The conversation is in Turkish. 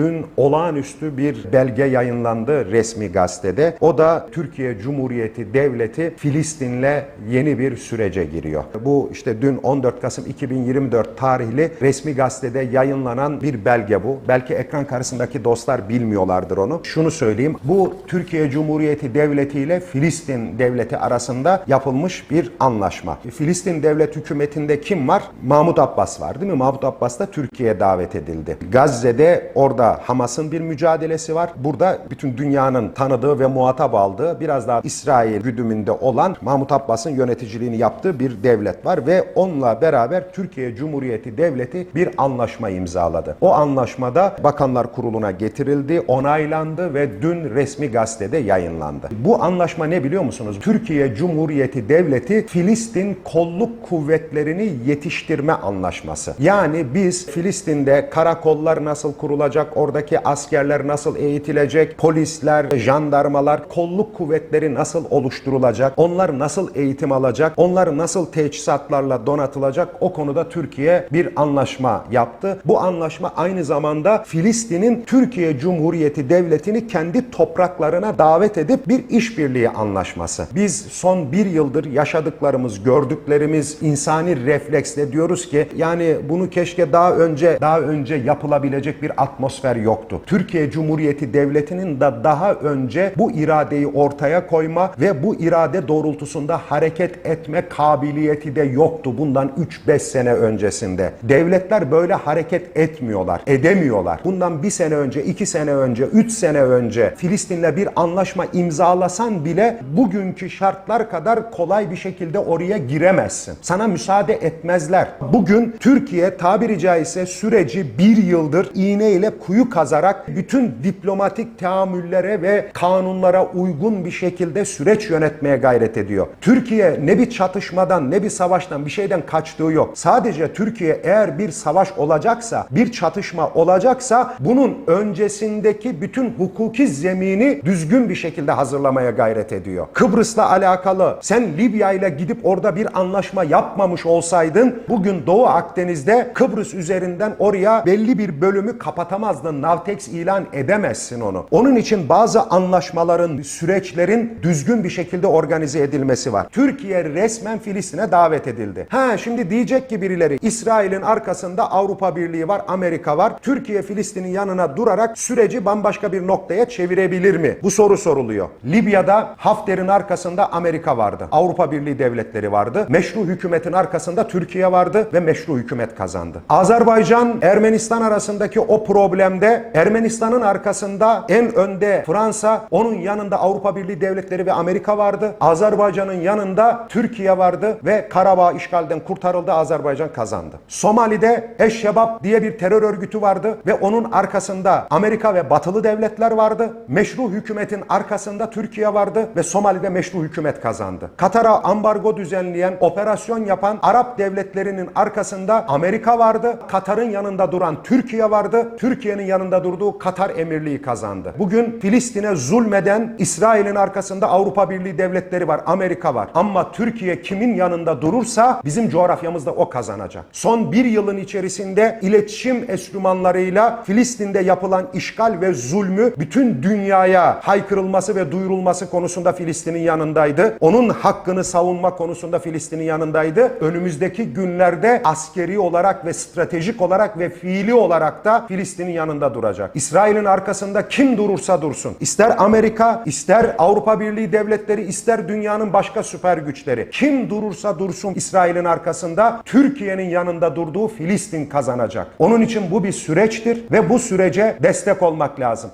dün olağanüstü bir belge yayınlandı resmi gazetede. O da Türkiye Cumhuriyeti Devleti Filistin'le yeni bir sürece giriyor. Bu işte dün 14 Kasım 2024 tarihli resmi gazetede yayınlanan bir belge bu. Belki ekran karşısındaki dostlar bilmiyorlardır onu. Şunu söyleyeyim. Bu Türkiye Cumhuriyeti Devleti ile Filistin Devleti arasında yapılmış bir anlaşma. Filistin Devlet hükümetinde kim var? Mahmut Abbas var değil mi? Mahmut Abbas da Türkiye'ye davet edildi. Gazze'de orada Hamas'ın bir mücadelesi var. Burada bütün dünyanın tanıdığı ve muhatap aldığı biraz daha İsrail güdümünde olan Mahmut Abbas'ın yöneticiliğini yaptığı bir devlet var ve onunla beraber Türkiye Cumhuriyeti Devleti bir anlaşma imzaladı. O anlaşmada Bakanlar Kurulu'na getirildi, onaylandı ve dün resmi gazetede yayınlandı. Bu anlaşma ne biliyor musunuz? Türkiye Cumhuriyeti Devleti Filistin kolluk kuvvetlerini yetiştirme anlaşması. Yani biz Filistin'de karakollar nasıl kurulacak, oradaki askerler nasıl eğitilecek, polisler, jandarmalar, kolluk kuvvetleri nasıl oluşturulacak, onlar nasıl eğitim alacak, onlar nasıl teçhizatlarla donatılacak o konuda Türkiye bir anlaşma yaptı. Bu anlaşma aynı zamanda Filistin'in Türkiye Cumhuriyeti Devleti'ni kendi topraklarına davet edip bir işbirliği anlaşması. Biz son bir yıldır yaşadıklarımız, gördüklerimiz insani refleksle diyoruz ki yani bunu keşke daha önce daha önce yapılabilecek bir atmosfer yoktu. Türkiye Cumhuriyeti Devleti'nin de daha önce bu iradeyi ortaya koyma ve bu irade doğrultusunda hareket etme kabiliyeti de yoktu bundan 3-5 sene öncesinde. Devletler böyle hareket etmiyorlar, edemiyorlar. Bundan bir sene önce, iki sene önce, üç sene önce Filistin'le bir anlaşma imzalasan bile bugünkü şartlar kadar kolay bir şekilde oraya giremezsin. Sana müsaade etmezler. Bugün Türkiye tabiri caizse süreci bir yıldır iğne ile kuyu kazarak bütün diplomatik teamüllere ve kanunlara uygun bir şekilde süreç yönetmeye gayret ediyor. Türkiye ne bir çatışmadan ne bir savaştan bir şeyden kaçtığı yok. Sadece Türkiye eğer bir savaş olacaksa, bir çatışma olacaksa bunun öncesindeki bütün hukuki zemini düzgün bir şekilde hazırlamaya gayret ediyor. Kıbrıs'la alakalı sen Libya ile gidip orada bir anlaşma yapmamış olsaydın bugün Doğu Akdeniz'de Kıbrıs üzerinden oraya belli bir bölümü kapatamazdın. Navtex ilan edemezsin onu. Onun için bazı anlaşmaların, süreçlerin düzgün bir şekilde organize edilmesi var. Türkiye resmen Filistin'e davet edildi. Ha şimdi diyecek ki birileri İsrail'in arkasında Avrupa Birliği var, Amerika var. Türkiye Filistin'in yanına durarak süreci bambaşka bir noktaya çevirebilir mi? Bu soru soruluyor. Libya'da Hafter'in arkasında Amerika vardı. Avrupa Birliği devletleri vardı. Meşru hükümetin arkasında Türkiye vardı ve meşru hükümet kazandı. Azerbaycan Ermenistan arasındaki o problemde Ermenistan'ın arkasında en önde Fransa, onun yanında Avrupa Birliği devletleri ve Amerika vardı. Azerbaycan'ın yanında Türkiye vardı ve Karabağ işgalden kurtarıldı. Azerbaycan kazandı. Somali'de Eşşebab diye bir terör örgütü vardı ve onun arkasında Amerika ve batılı devletler vardı. Meşru hükümetin arkasında Türkiye vardı ve Somali'de meşru hükümet kazandı. Katar'a ambargo düzenleyen, operasyon yapan Arap devletlerinin arkasında Amerika vardı. Katar'ın yanında duran Türkiye vardı. Türkiye'nin yanında durduğu Katar Emirliği kazandı. Bugün Filistin'e zulmeden İsrail'in arkasında Avrupa Birliği devletleri var, Amerika var. Ama Türkiye kimin yanında durursa bizim coğrafyamızda o kazanacak. Son bir yılın içerisinde iletişim enstrümanlarıyla Filistin'de yapılan işgal ve zulmü bütün dünyaya haykırılması ve duyurulması konusunda Filistin'in yanındaydı. Onun hakkını savunma konusunda Filistin'in yanındaydı. Önümüzdeki günlerde askeri olarak ve stratejik olarak ve fiili olarak da Filistin'in yanında duracak. İsrail'in arkasında kim durursa dursun. İster Amerika, ister Avrupa Birliği devletleri, ister dünyanın başka süper güçleri. Kim durursa dursun İsrail'in arkasında Türkiye'nin yanında durduğu Filistin kazanacak. Onun için bu bir süreçtir ve bu sürece destek olmak lazım.